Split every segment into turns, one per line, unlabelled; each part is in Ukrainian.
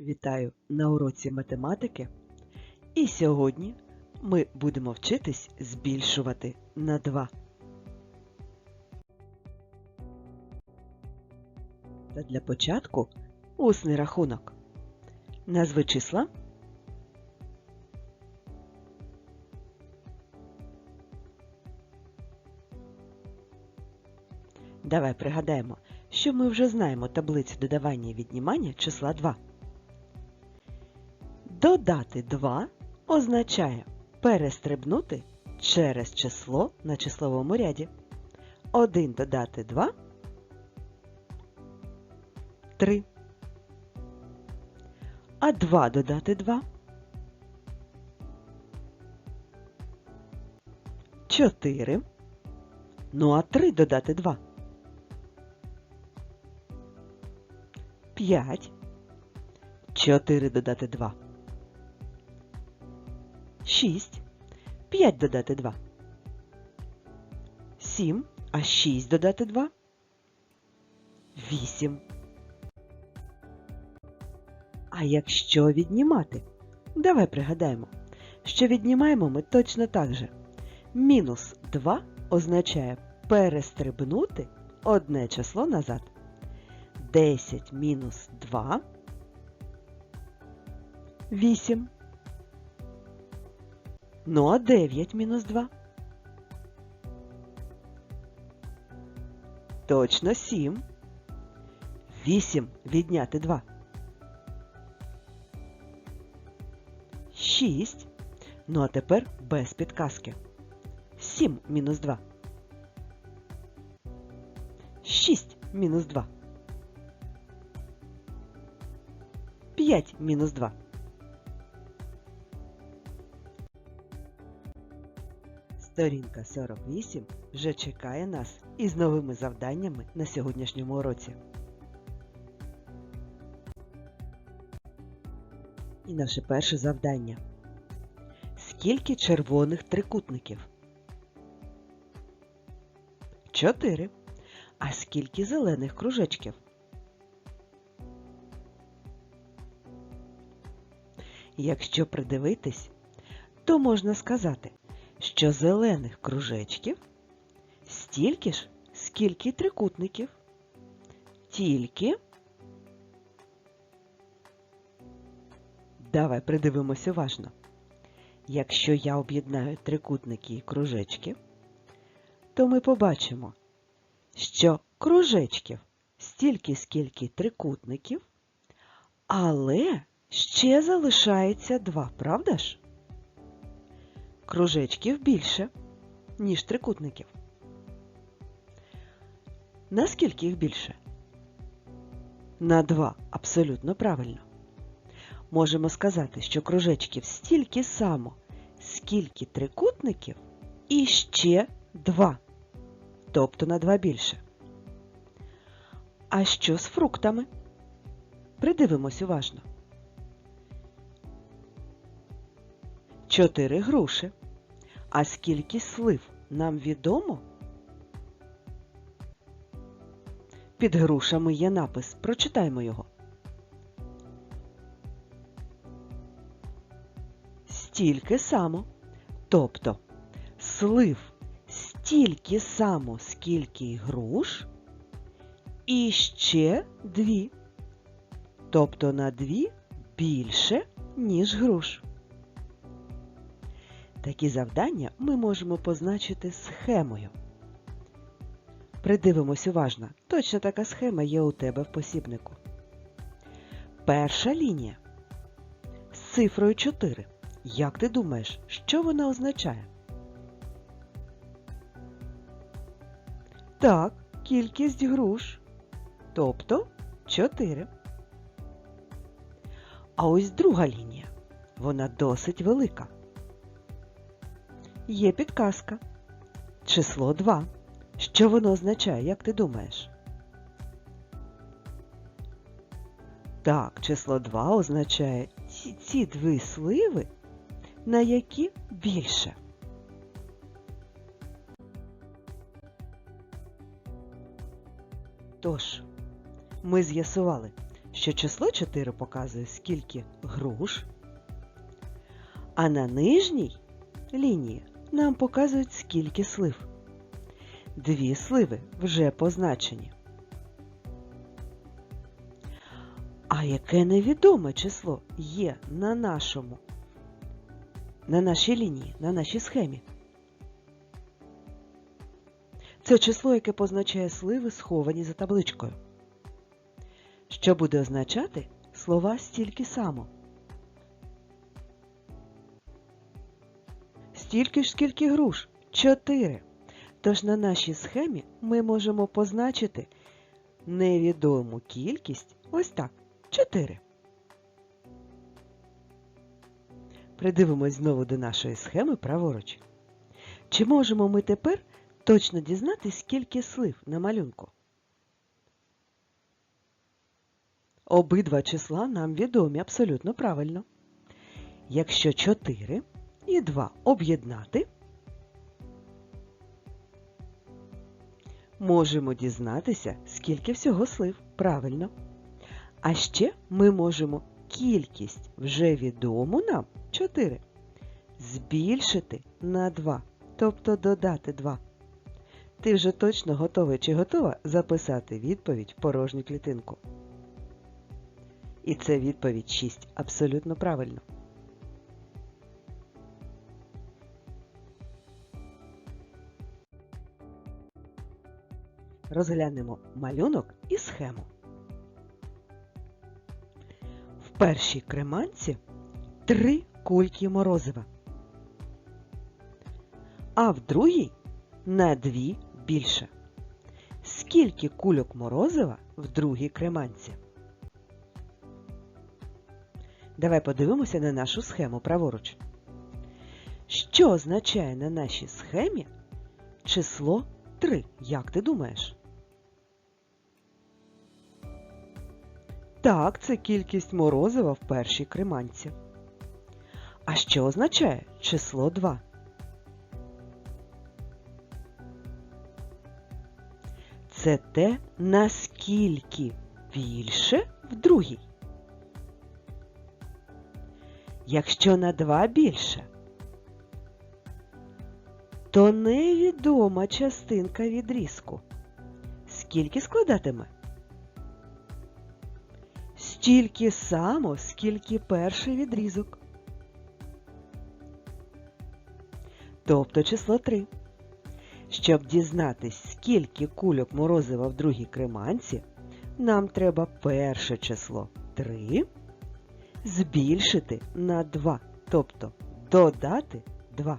Вітаю на уроці математики. І сьогодні ми будемо вчитись збільшувати на 2. Та для початку усний рахунок. Назви числа. Давай пригадаємо, що ми вже знаємо таблицю додавання і віднімання числа 2. Додати 2 означає перестрибнути через число на числовому ряді. 1 додати 2 3. А 2 додати 2 4. Ну а 3 додати 2 5. 4 додати 2 6. 5 додати 2. 7. А 6 додати 2. 8. А якщо віднімати? Давай пригадаємо, що віднімаємо ми точно так же. Мінус 2 означає перестрибнути одне число назад. 10 мінус 2 – 8. Ну а 9 мінус 2? Точно 7. 8 відняти 2. 6. Ну а тепер без підказки. 7 мінус 2. 6 мінус 2. 5 мінус 2. Сторінка 48 вже чекає нас із новими завданнями на сьогоднішньому уроці. І наше перше завдання. Скільки червоних трикутників? 4. А скільки зелених кружечків? Якщо придивитись, то можна сказати, що зелених кружечків стільки ж, скільки трикутників. Тільки Давай придивимось уважно. Якщо я об'єднаю трикутники і кружечки, то ми побачимо, що кружечків стільки, скільки трикутників, але ще залишається два, правда ж? Кружечків більше, ніж трикутників. Наскільки їх більше? На два, абсолютно правильно. Можемо сказати, що кружечків стільки само, скільки трикутників, і ще два, тобто на два більше. А що з фруктами? Придивимось уважно. Чотири груші. А скільки слив нам відомо? Під грушами є напис. Прочитаймо його. Стільки само. Тобто слив стільки само, скільки й груш, і ще дві. Тобто на дві більше, ніж груш. Такі завдання ми можемо позначити схемою. Придивимось уважно, точно така схема є у тебе в посібнику. Перша лінія з цифрою 4. Як ти думаєш, що вона означає? Так, кількість груш, тобто 4. А ось друга лінія. Вона досить велика. Є підказка. Число 2. Що воно означає, як ти думаєш? Так, число 2 означає ці, ці дві сливи, на які більше. Тож, ми з'ясували, що число 4 показує скільки груш, а на нижній лінії нам показують скільки слив. Дві сливи вже позначені. А яке невідоме число є на нашому, на нашій лінії, на нашій схемі? Це число, яке позначає сливи, сховані за табличкою. Що буде означати слова стільки само? Стільки ж скільки груш? Чотири. Тож на нашій схемі ми можемо позначити невідому кількість ось так. 4. Придивимось знову до нашої схеми праворуч. Чи можемо ми тепер точно дізнатися, скільки слив на малюнку? Обидва числа нам відомі абсолютно правильно. Якщо 4 і 2 об'єднати, можемо дізнатися, скільки всього слив правильно. А ще ми можемо кількість вже відому нам 4 збільшити на 2, тобто додати 2. Ти вже точно готовий чи готова записати відповідь в порожню клітинку. І це відповідь 6 абсолютно правильно. Розглянемо малюнок і схему. В першій креманці три кульки морозива, а в другій на дві більше. Скільки кульок морозива в другій креманці? Давай подивимося на нашу схему праворуч. Що означає на нашій схемі число 3? Як ти думаєш? Так, це кількість морозива в першій креманці. А що означає число 2? Це те, наскільки більше в другій. Якщо на 2 більше, то невідома частинка відрізку. Скільки складатиме? Стільки само, скільки перший відрізок. Тобто число 3. Щоб дізнатись, скільки кульок морозива в другій креманці, нам треба перше число 3 збільшити на 2, тобто додати 2.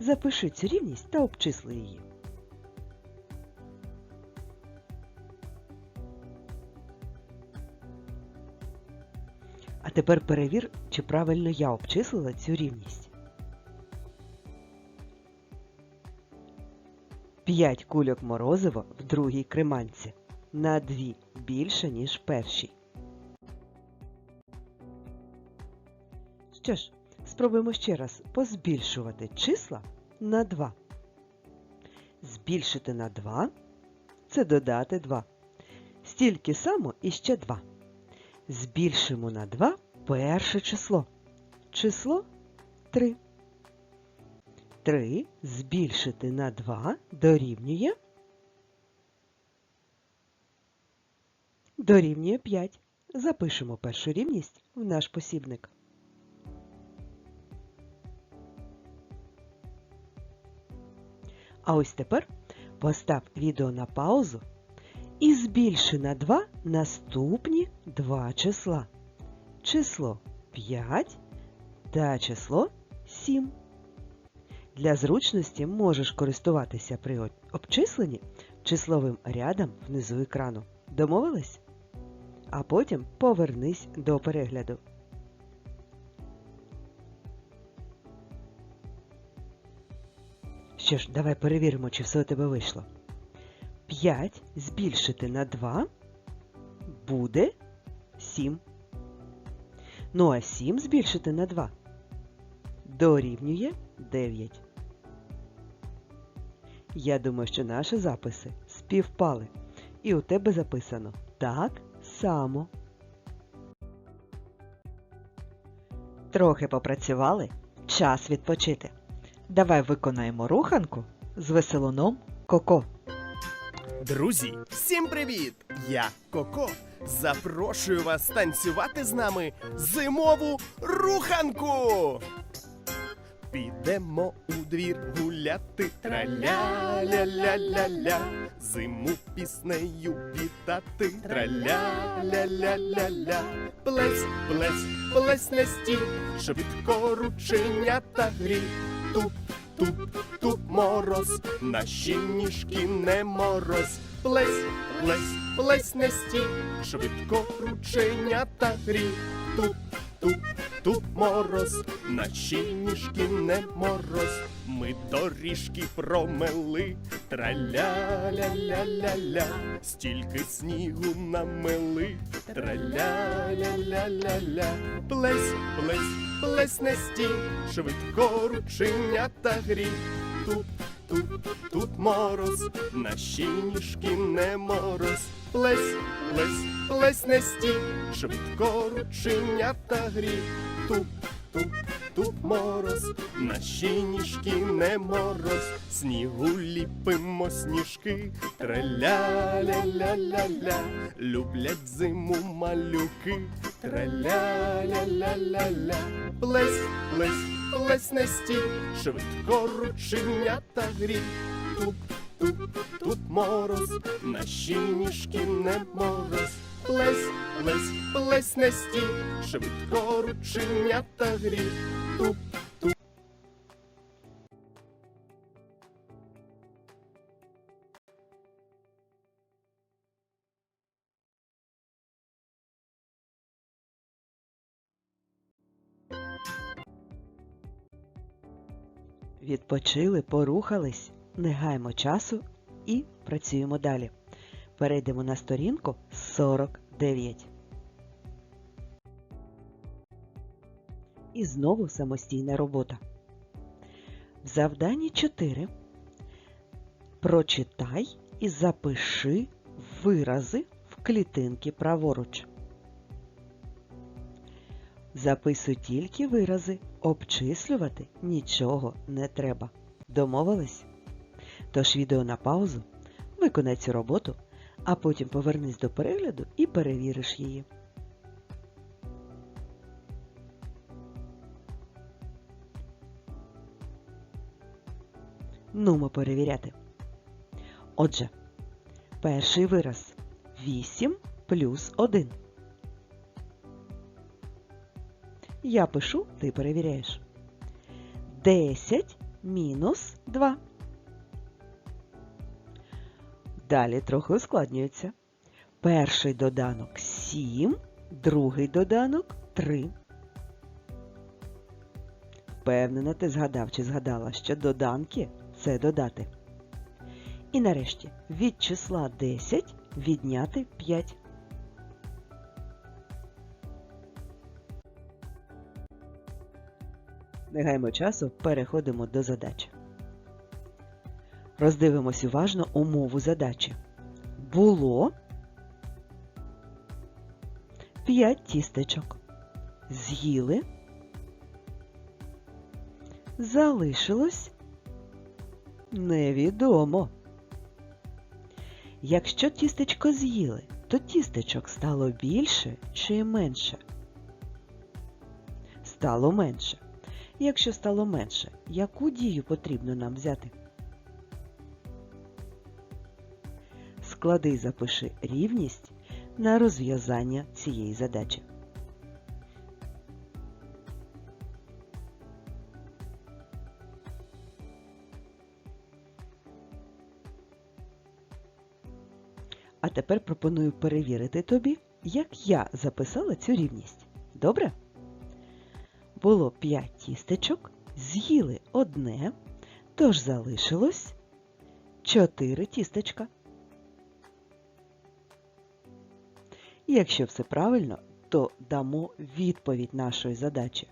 Запиши цю рівність та обчисли її. Тепер перевір, чи правильно я обчислила цю рівність. 5 кульок морозива в другій креманці на 2 більше, ніж першій. Що ж, спробуємо ще раз позбільшувати числа на 2. Збільшити на 2 це додати 2. Стільки само і ще 2. Збільшимо на 2 перше число. Число 3. 3 збільшити на 2 дорівнює дорівнює 5. Запишемо першу рівність в наш посібник. А ось тепер постав відео на паузу і збільши на 2 наступні два числа. Число 5 та число 7. Для зручності можеш користуватися при обчисленні числовим рядом внизу екрану. Домовились? А потім повернись до перегляду. Що ж, давай перевіримо, чи все у тебе вийшло. 5 збільшити на 2 буде 7. Ну а 7 збільшити на 2 дорівнює 9. Я думаю, що наші записи співпали. І у тебе записано так само. Трохи попрацювали. Час відпочити. Давай виконаємо руханку з веселоном Коко.
Друзі, всім привіт! Я Коко. Запрошую вас танцювати з нами зимову руханку. Підемо у двір гуляти траля-ля-ля-ля-ля. Зиму піснею вітати траля-ля-ля-ля-ля. Плесь, плесь, плесь не стій, швидко рученята грі. Туп, туп, туп мороз, наші ніжки не мороз. Плесь, плесь, плесь не стій, швидко рученята грі. Туп, туп, туп мороз, наші ніжки не мороз. Ми доріжки промели, траля-ля-ля-ля-ля, стільки снігу намели, траля-ля-ля-ля-ля, плесь, плесь, плесь не стій, швидко рученята грі. Тут, тут, мороз, наші ніжки не мороз. Плесь, плесь, плесь не стій, швидко рученята грі. Тут, тут, тут мороз, наші ніжки не мороз. Снігу ліпимо сніжки, траля-ля-ля-ля-ля. Люблять зиму малюки, траля-ля-ля-ля-ля. Плесь, плесь, плесь не стій, швидко рученята грі. Туп, туп, тут мороз, наші ніжки не мороз. Плесь, плесь, плесь не стій, швидко рученята грі. Туп,
Відпочили, порухались, не гаймо часу і працюємо далі. Перейдемо на сторінку 49. І знову самостійна робота. В завданні 4 прочитай і запиши вирази в клітинки праворуч. Записуй тільки вирази, обчислювати нічого не треба. Домовились? Тож відео на паузу, виконай цю роботу, а потім повернись до перегляду і перевіриш її. Нумо перевіряти. Отже, перший вираз 8 плюс 1. Я пишу, ти перевіряєш. 10 мінус 2. Далі трохи ускладнюється. Перший доданок 7, другий доданок 3. Впевнено, ти згадав чи згадала, що доданки це додати. І нарешті від числа 10 відняти 5. Не гаймо часу, переходимо до задачі. Роздивимось уважно умову задачі. Було 5 тістечок. З'їли. Залишилось невідомо. Якщо тістечко з'їли, то тістечок стало більше чи менше? Стало менше. Якщо стало менше, яку дію потрібно нам взяти? Склади і запиши рівність на розв'язання цієї задачі. А тепер пропоную перевірити тобі, як я записала цю рівність. Добре? Було 5 тістечок, з'їли одне, тож залишилось 4 тістечка. Якщо все правильно, то дамо відповідь нашої задачі.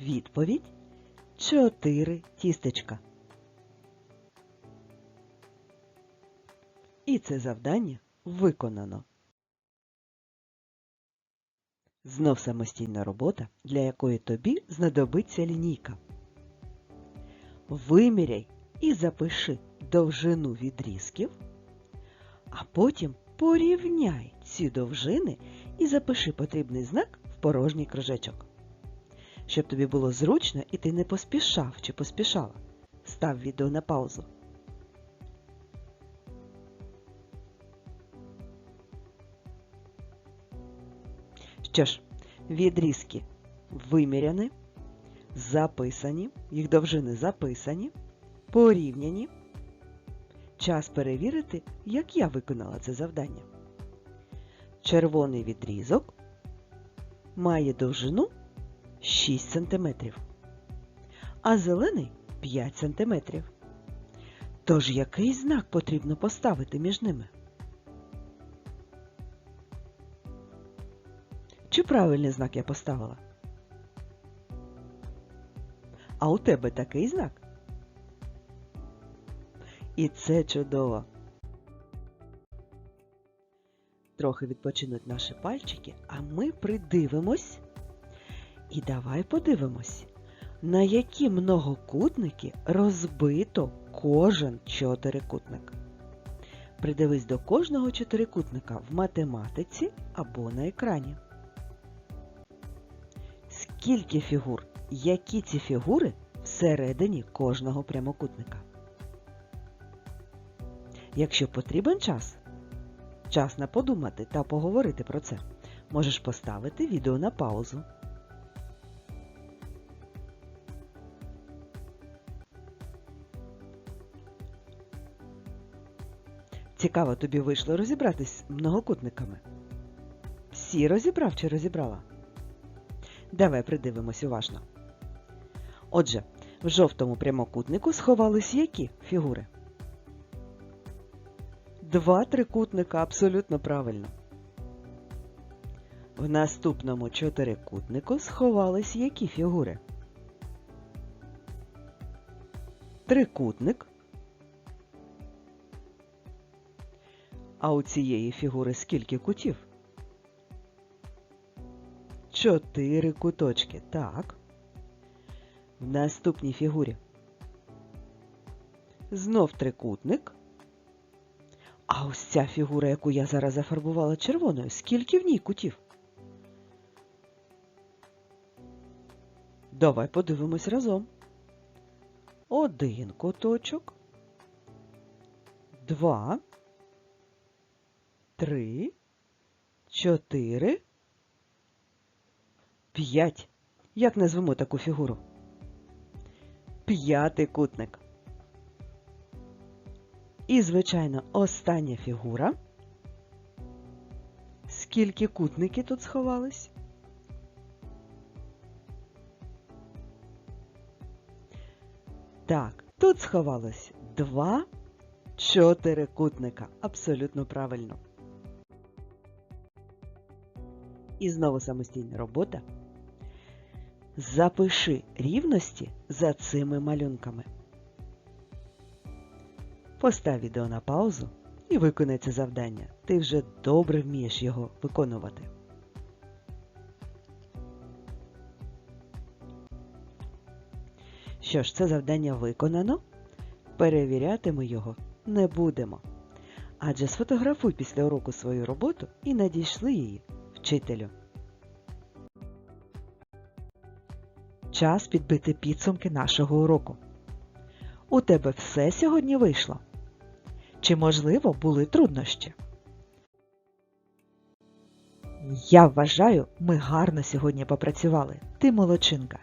Відповідь 4 тістечка. І це завдання виконано. Знов самостійна робота, для якої тобі знадобиться лінійка. Виміряй і запиши довжину відрізків, а потім порівняй ці довжини і запиши потрібний знак в порожній кружечок. Щоб тобі було зручно і ти не поспішав чи поспішала, став відео на паузу. Що ж, відрізки виміряні, записані, їх довжини записані, порівняні. Час перевірити, як я виконала це завдання. Червоний відрізок має довжину 6 см, а зелений 5 см. Тож який знак потрібно поставити між ними? Чи правильний знак я поставила? А у тебе такий знак? І це чудово. Трохи відпочинуть наші пальчики, а ми придивимось. І давай подивимось, на які многокутники розбито кожен чотирикутник. Придивись до кожного чотирикутника в математиці або на екрані. Скільки фігур? Які ці фігури всередині кожного прямокутника? Якщо потрібен час, час на подумати та поговорити про це, можеш поставити відео на паузу. Цікаво тобі вийшло розібратись з многокутниками. Всі розібрав чи розібрала? Давай придивимось уважно. Отже, в жовтому прямокутнику сховались які фігури? Два трикутника абсолютно правильно. В наступному чотирикутнику сховались які фігури? Трикутник. А у цієї фігури скільки кутів? Чотири куточки. Так. В наступній фігурі. Знов трикутник. А ось ця фігура, яку я зараз зафарбувала червоною, скільки в ній кутів? Давай подивимось разом. Один куточок. Два. Три. Чотири. П'ять. Як назвемо таку фігуру? П'ятикутник. І, звичайно, остання фігура. Скільки кутники тут сховались? Так, тут сховалось два чотирикутника. Абсолютно правильно. І знову самостійна робота. Запиши рівності за цими малюнками. Постав відео на паузу і виконай це завдання. Ти вже добре вмієш його виконувати. Що ж, це завдання виконано. Перевіряти ми його не будемо. Адже сфотографуй після уроку свою роботу і надійшли її вчителю. Час підбити підсумки нашого уроку. У тебе все сьогодні вийшло? Чи, можливо, були труднощі? Я вважаю, ми гарно сьогодні попрацювали. Ти молодчинка.